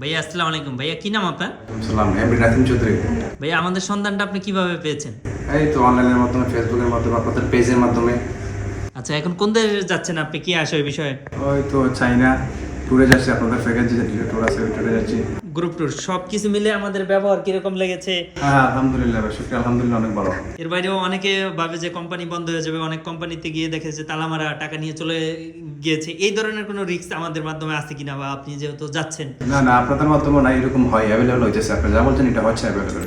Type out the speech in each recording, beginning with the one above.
ভাইয়া আসসালামু আলাইকুম। ভাইয়া কি নাম আপনার? সালাম এমডি নাসিম চৌধুরী। ভাইয়া আমাদের সন্ধানটা আপনি কীভাবে পেয়েছেন? এই তো অনলাইনের মাধ্যমে ফেসবুকের মাধ্যমে আপনাদের পেজের মাধ্যমে। আচ্ছা এখন কোন দেশে যাচ্ছেন আপনি? কি আসে ওই বিষয়ে? ওই তো চাইনা। ট্যুরে যাচ্ছি আপনাদের ফ্রেগেন্সি যে ট্যুর আছে ওই ট্যুরে যাচ্ছি। গ্রুপ টুর সব কিছু মিলে আমাদের ব্যবহার কীরকম লেগেছে? হ্যাঁ আলহামদুলিল্লাহ শুক্রিয়া আলহামদুলিল্লাহ অনেক ভালো। এর বাইরেও অনেকে ভাবে যে কোম্পানি বন্ধ হয়ে যাবে অনেক কোম্পানিতে গিয়ে দেখেছে তালামারা টাকা নিয়ে চলে গিয়েছে। এই ধরনের কোনো রিস্ক আমাদের মাধ্যমে আছে কিনা বা আপনি যেহেতু যাচ্ছেন? না না আপনাদের মাধ্যমে না এরকম হয় অ্যাভেলেবল আপনি যা বলছেন এটা হচ্ছে অ্যাভেলেবল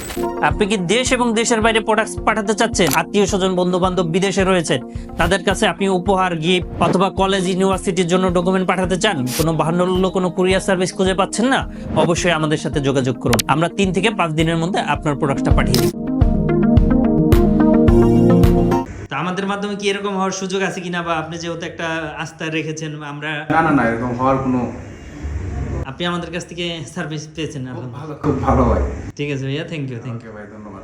আপনি কি দেশ এবং দেশের বাইরে প্রোডাক্ট পাঠাতে চাচ্ছেন? আত্মীয় স্বজন বন্ধু বান্ধব বিদেশে রয়েছে তাদের কাছে আপনি উপহার গিফট অথবা কলেজ ইউনিভার্সিটির জন্য ডকুমেন্ট পাঠাতে চান? কোনো বাহান্ন কোনো কুরিয়ার সার্ভিস খুঁজে পাচ্ছেন না? অবশ্যই আমাদের সাথে যোগাযোগ করুন। আমরা তিন থেকে পাঁচ দিনের মধ্যে আপনার প্রোডাক্টটা পাঠিয়ে দিই। আমাদের মাধ্যমে কি এরকম হওয়ার সুযোগ আছে কিনা বা আপনি যেহেতু একটা আস্থা রেখেছেন আমরা না না না এরকম হওয়ার কোনো আপনি আমাদের কাছ থেকে সার্ভিস পেয়েছেন ভালো খুব ভালো ভাই ঠিক আছে ভাইয়া থ্যাংক ইউ থ্যাংক ইউ ভাই ধন্যবাদ।